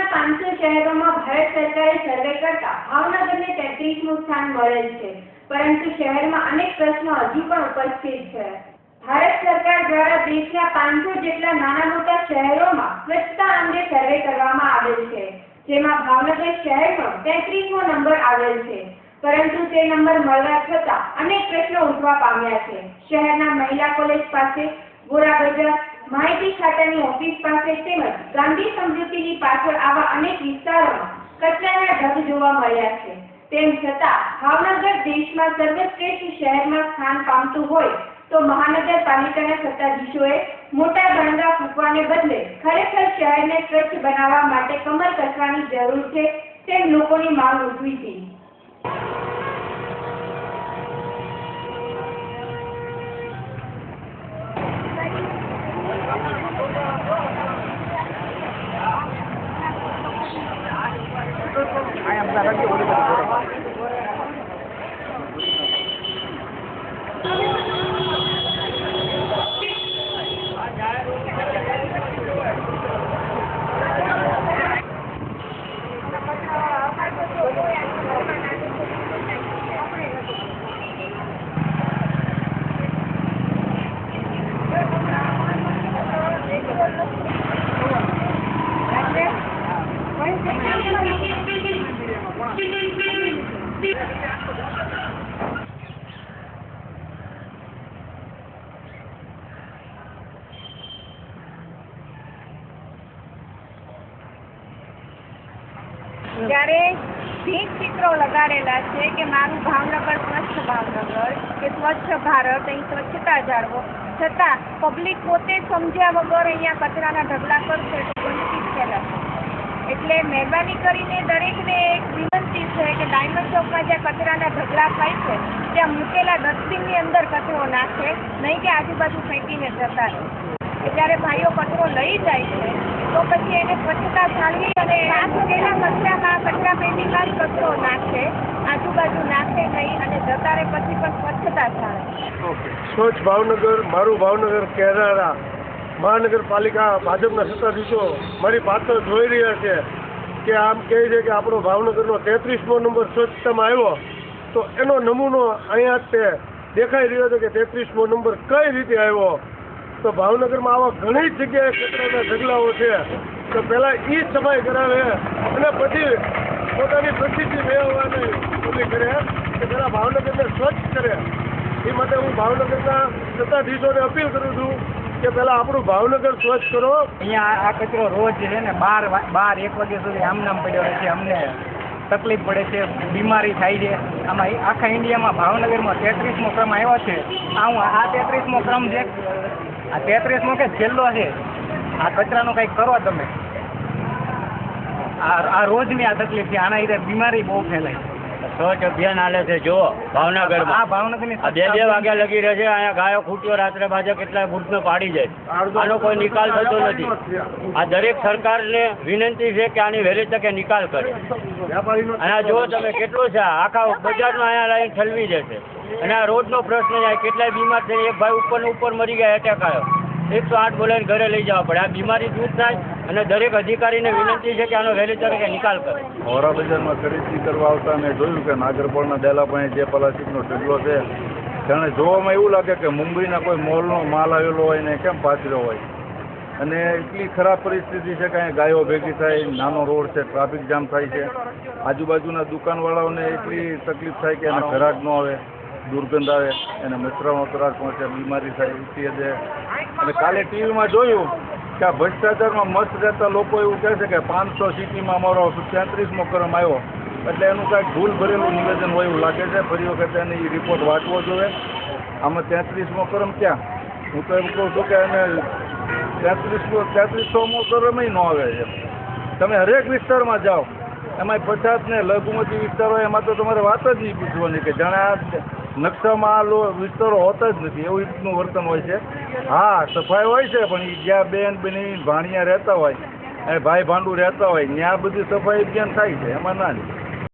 પાંચસો શહેરોમાં ભારત સરકારે સર્વે કરતા ભાવનગરને તેત્રીસમું સ્થાન મળેલ છે. પરંતુ શહેરમાં અનેક પ્રશ્નો હજી પણ ઉપસ્થિત છે. ભારત સરકાર દ્વારા દેશના પાંચસો જેટલા નાના મોટા શહેરોમાં સ્વચ્છતા અંગે સર્વે કરવામાં આવેલ છે. જેમાં ભાવનગર શહેરનો તેત્રીસમો નંબર આવેલ છે. પરંતુ તે નંબર મળવા છતાં અનેક પ્રશ્નો ઉઠવા પામ્યા છે. શહેરના મહિલા કોલેજ પાસે ગોરા બજાર માહિતી ખાતાની ઓફિસ પાસે તેમજ ગાંધી સમજૂતીની પાછળ આવા અનેક વિસ્તારોમાં કચરાના ઢગ જોવા મળ્યા છે. તેમ છતાં, ભાવનગર દેશમાં સર્વશ્રેષ્ઠ શહેરમાં સ્થાન પામતું હોય તો મહાનગરપાલિકાના સત્તાધીશોએ મોટા ગાંડા ફૂંકવાને બદલે ખરેખર શહેરને સ્વચ્છ બનાવવા માટે કમર કસવાની જરૂર છે તેમ લોકોની માંગ ઉઠવી હતી. Thank you. ત્યારે ભીંત ચિત્રો લગાડેલા છે કે મારું ભાવનગર સ્વચ્છ ભાવનગર કે સ્વચ્છ ભારત અહીં સ્વચ્છતા જાળવો. છતાં પબ્લિક પોતે સમજ્યા વગર અહીંયા કચરાના ઢગલા કરશે તો ગંદકી ફેલાશે એટલે મહેરબાની કરીને દરેકને એક વિનંતી છે કે ડાયમંડ ચોકમાં જ્યાં કચરાના ઢગલા થાય છે ત્યાં મૂકેલા ડસ્ટબિનની અંદર કચરો નાખે નહીં કે આજુબાજુ ફેંકીને જતા રહે. જ્યારે ભાઈઓ કચરો લઈ જાય છે તો પછી એને સ્વચ્છતા જાળવી અને આ કચરા જ કચરો નાખે, આજુબાજુ નાખે નહીં અને જતા પછી પણ સ્વચ્છતા જાળવે સ્વચ્છ ભાવનગર, મારું ભાવનગર કેરારા મહાનગરપાલિકા ભાજપના સત્તાધીશો મારી પાછળ જોઈ રહ્યા છે કે આમ કહે છે કે આપણો ભાવનગરનો તેત્રીસમો નંબર સ્વચ્છતામાં આવ્યો, તો એનો નમૂનો અહીંયા જ તે દેખાઈ રહ્યો છે કે તેત્રીસમો નંબર કઈ રીતે આવ્યો? તો ભાવનગરમાં આવા ઘણી જગ્યાએ કચરાના ઢગલાઓ છે. તો પહેલાં એ સફાઈ કરાવે અને પછી પોતાની પ્રસિદ્ધિ મેળવવાની પૂરી કરે કે પહેલાં ભાવનગરને સ્વચ્છ કરે. એ માટે હું ભાવનગરના સત્તાધીશોને અપીલ કરું છું કે પહેલાં આપણું ભાવનગર સ્વચ્છ કરો. અહીંયા આ કચરો રોજ છે ને બાર બાર એક વાગ્યા સુધી આમનામ પડ્યો રહે છે. અમને તકલીફ પડે છે, બીમારી થાય છે. આમાં આખા ઇન્ડિયામાં ભાવનગરમાં તેત્રીસમો ક્રમ આવ્યો છે. આ હું આ તેત્રીસમો ક્રમ છે. આ તેત્રીસમો કે છેલ્લો છે. આ કચરાનો કંઈક કરો તમે. આ રોજની આ તકલીફ છે. આના લીધે બીમારી બહુ ફેલાય સ્વચ્છ અભિયાન હાલે છે. જો આ ભાવનગરની આ બે બે વાગ્યા લગી રહે છે. અહીંયા ગાયો ખૂટ્યો રાત્રે બાજે કેટલાય વૃદ્ધને પાડી જાય. આનો કોઈ નિકાલ થતો નથી. આ દરેક સરકારને વિનંતી છે કે આની વહેલી તકે નિકાલ કરે. અને આ જુઓ તમે કેટલું છે. આખા બજારનો અહીંયા લાઈન ઠલવી જશે અને આ રોડનો પ્રશ્ન છે કેટલાય બીમાર છે. એક ભાઈ ઉપર ને ઉપર મરી ગયા એટેક આવ્યો. એકસો આઠ બોલાવીને ઘરે લઈ જવા પડે. આ બીમારી દૂર થાય અને દરેક અધિકારીને વિનંતી છે કે આનો વહેલી તરીકે નિકાલ કરે. મોરા બજારમાં ખરીદી કરવા આવતા મેં જોયું કે નાગરપોળના દેલાભાઈ જે પ્લાસ્ટિકનો ઢગલો છે, જાણે જોવામાં એવું લાગે કે મુંબઈના કોઈ મોલનો માલ આવેલો હોય ને કેમ પાથર્યો હોય. અને એટલી ખરાબ પરિસ્થિતિ છે કે અહીંયા ગાયો ભેગી થાય, નાનો રોડ છે, ટ્રાફિક જામ થાય છે. આજુબાજુના દુકાનવાળાઓને એટલી તકલીફ થાય કે એને ઘરાક ન આવે, દુર્ગંધ આવે, એને મચ્છરાનો ત્રાસ પહોંચે બીમારી થાય હદે અને કાલે ટીવીમાં જોયું કે આ ભ્રષ્ટાચારમાં મસ્ત રહેતા લોકો એવું કહે છે કે પાંચસો સિટીમાં અમારો તેત્રીસમો ક્રમ આવ્યો. એટલે એનું કાંઈક ભૂલ ભરેલું નિવેદન હોય એવું લાગે છે. ફરી વખત એને એ રિપોર્ટ વાંચવો જોઈએ. આમાં તેત્રીસમો ક્રમ ક્યાં? હું તો એમ કહું છું કે એને તેત્રીસમો તેત્રીસોમો ક્રમ ન આવે છે. તમે હરેક વિસ્તારમાં જાઓ. એમાં પચાસ ને લઘુમતી વિસ્તારો એમાં તો તમારે વાત જ નહીં પૂછવાની કે જાણે નકશામાં આ વિસ્તારો હોતા જ નથી. એવું રીતનું વર્તન હોય છે. હા, સફાઈ હોય છે, પણ એ જ્યાં બેન બની ભાણિયા રહેતા હોય. અને ભાઈ ભાંડુ રહેતા હોય. ત્યાં બધી સફાઈ અભિયાન થાય છે. એમાં ના નહીં